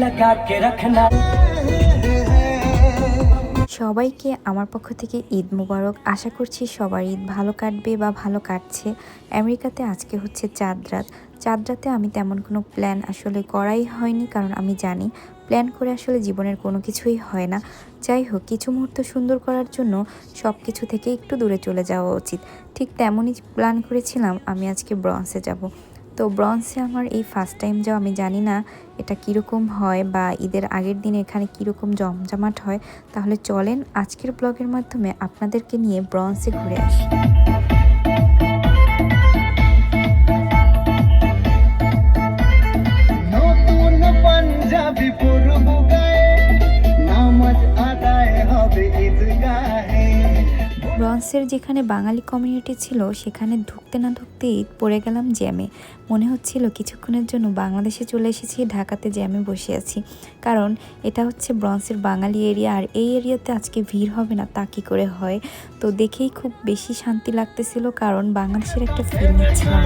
दिल लगा के रखना সবাইকে আমার পক্ষ থেকে ঈদ মোবারক আশা করছি সবার ঈদ ভালো কাটবে বা ভালো কাটছে আমেরিকাতে আজকে হচ্ছে চাঁদ রাত চাঁদ রাতে আমি তেমন কোনো প্ল্যান আসলে করাই হয়নি কারণ আমি জানি প্ল্যান করে আসলে জীবনের কোনো কিছুই হয় না যাই হোক কিছু মুহূর্ত সুন্দর করার জন্য সব কিছু থেকে একটু দূরে চলে যাওয়া উচিত ঠিক তেমনই প্ল্যান করেছিলাম আমি আজকে ব্রন্সে যাব তো ব্রঞ্জে আমার এই ফার্স্ট টাইম যাও আমি জানি না এটা কীরকম হয় বা ঈদের আগের দিন এখানে কীরকম জমজমাট হয়। তাহলে চলেন আজকের ব্লগের মাধ্যমে আপনাদেরকে নিয়ে ব্রঞ্জে ঘুরে আসি। ব্রন্সের যেখানে বাঙালি কমিউনিটি ছিল, সেখানে ঢুকতে না ঢুকতেই পড়ে গেলাম জ্যামে। মনে হচ্ছিল কিছুক্ষণের জন্য বাংলাদেশে চলে এসেছি, ঢাকাতে জ্যামে বসে আছি। কারণ এটা হচ্ছে ব্রন্সের বাঙালি এরিয়া, আর এই এরিয়াতে আজকে ভিড় হবে না, তা কী করে হয়? তো দেখেই খুব বেশি শান্তি লাগতেছিল, কারণ বাংলাদেশের একটা ফিল নিচ্ছিলাম।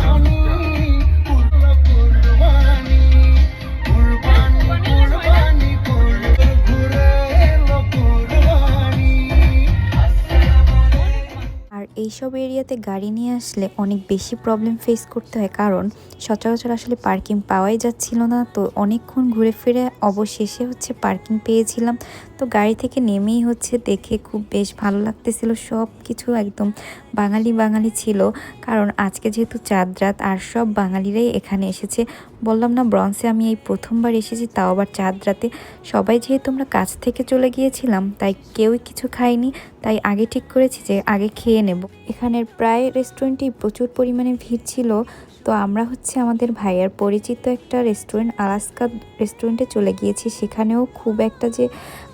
এইসব এরিয়াতে গাড়ি নিয়ে আসলে অনেক বেশি প্রবলেম ফেস করতে হয়। কারণ সচরাচর আসলে পার্কিং পাওয়াই যাচ্ছিল না। তো অনেকক্ষণ ঘুরে ফিরে অবশেষে হচ্ছে পার্কিং পেয়েছিলাম। তো গাড়ি থেকে নেমেই হচ্ছে দেখে খুব বেশ ভালো লাগতেছিল। সব কিছু একদম বাঙালি বাঙালি ছিল। কারণ আজকে যেহেতু চাঁদ রাত আর সব বাঙালিরাই এখানে এসেছে। বললাম না ব্রন্সে আমি এই প্রথমবার এসেছি, তাও আবার চাঁদ রাতে। সবাই যেহেতু আমরা কাছ থেকে চলে গিয়েছিলাম, তাই কেউই কিছু খায়নি। তাই আগে ঠিক করেছি যে আগে খেয়ে নেব। এখানের প্রায় রেস্টুরেন্টেই প্রচুর পরিমাণে ভিড় ছিল। তো আমরা হচ্ছে আমাদের ভাইয়ার পরিচিত একটা রেস্টুরেন্ট আলাস্কা রেস্টুরেন্টে চলে গিয়েছি। সেখানেও খুব একটা যে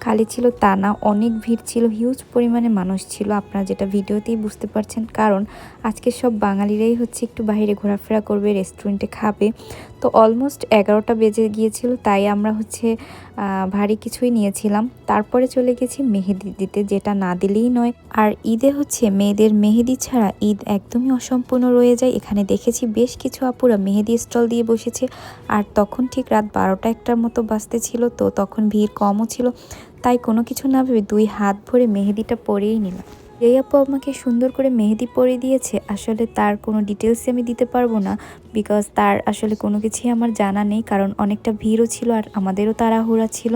খালি ছিল তা না, অনেক ভিড় ছিল হিউজ পরিমাণে মানুষ ছিল। আপনারা যেটা ভিডিওতেই বুঝতে পারছেন, কারণ আজকে সব বাঙালিরাই হচ্ছে একটু বাইরে ঘোরাফেরা করবে রেস্টুরেন্টে খাবে। তো অলমোস্ট এগারোটা বেজে গিয়েছিল, তাই আমরা হচ্ছে ভারী কিছুই নিয়েছিলাম। তারপরে চলে গেছি মেহেদি দিতে, যেটা না দিলেই নয়। আর ঈদে হচ্ছে মেয়েদের মেহেদি ছাড়া ঈদ একদমই অসম্পূর্ণ রয়ে যায়। এখানে দেখেছি বেশ কিছু আপুরা মেহেদি স্টল দিয়ে বসেছে। আর তখন ঠিক রাত বারোটা একটার মতো বাজতে ছিল, তো তখন ভিড় কমও ছিল। তাই কোনো কিছু না ভেবে দুই হাত ভরে মেহেদিটা পরেই নিলাম। এই আপু আমাকে সুন্দর করে মেহেদি পরে দিয়েছে, আসলে তার কোনো ডিটেলসই আমি দিতে পারব না বিকজ তার আসলে কোনো কিছুই আমার জানা নেই, কারণ অনেকটা ভিড়ও ছিল আর আমাদেরও তাড়াহুড়া ছিল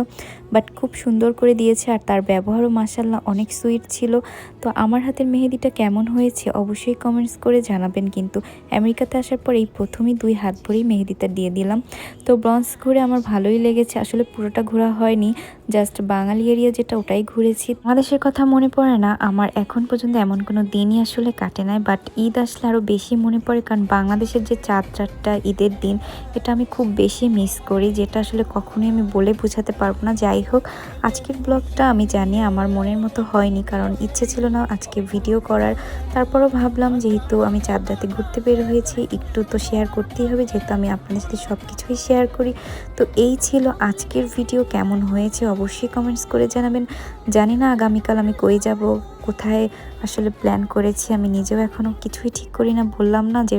বাট খুব সুন্দর করে দিয়েছে আর তার ব্যবহারও মাসাল্লাহ অনেক সুইট ছিল। তো আমার হাতের মেহেদিটা কেমন হয়েছে অবশ্যই কমেন্টস করে জানাবেন, কিন্তু আমেরিকাতে আসার পর এই প্রথমেই দুই হাত ভরেই মেহেদিটা দিয়ে দিলাম। তো ব্রঞ্জ ঘুরে আমার ভালোই লেগেছে, আসলে পুরোটা ঘোরা হয়নি জাস্ট বাঙালি এরিয়া যেটা, ওটাই ঘুরেছি। বাংলাদেশের কথা মনে পড়ে না, আমার এখন পর্যন্ত এমন কোনো দিনই আসলে কাটে নাই বাট ঈদ আসলে আরও বেশি মনে পড়ে, কারণ বাংলাদেশের যে চার চারটা ঈদের দিন, এটা আমি খুব বেশি মিস করি, যেটা আসলে কখনোই আমি বলে বোঝাতে পারব না। যাই হোক, আজকের ব্লগটা আমি জানি আমার মনের মতো হয়নি, কারণ ইচ্ছে ছিল না আজকে ভিডিও করার। তারপরও ভাবলাম, যেহেতু আমি চাঁদ রাতে ঘুরতে বের হয়েছি, একটু তো শেয়ার করতেই হবে, যেহেতু আমি আপনাদের সাথে সব কিছুই শেয়ার করি। তো এই ছিল আজকের ভিডিও কেমন হয়েছে? অবশ্যই কমেন্টস করে জানাবেন। জানি না আগামীকাল আমি কই যাব, কোথায় আসলে প্ল্যান করেছি, আমি নিজেও এখনও কিছুই ঠিক করি না। বললাম না যে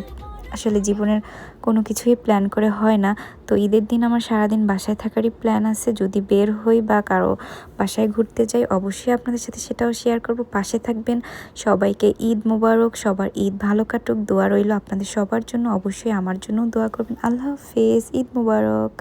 আসলে জীবনের কোনো কিছুই প্ল্যান করে হয় না। তো ঈদের দিন আমার সারাদিন বাসায় থাকারই প্ল্যান আছে। যদি বের হই বা কারও বাসায় ঘুরতে যাই, অবশ্যই আপনাদের সাথে সেটাও শেয়ার করব। পাশে থাকবেন। সবাইকে ঈদ মোবারক, সবার ঈদ ভালো কাটুক। দোয়া রইল আপনাদের সবার জন্য। অবশ্যই আমার জন্য দোয়া করবেন। আল্লাহ হাফেজ। ঈদ মোবারক।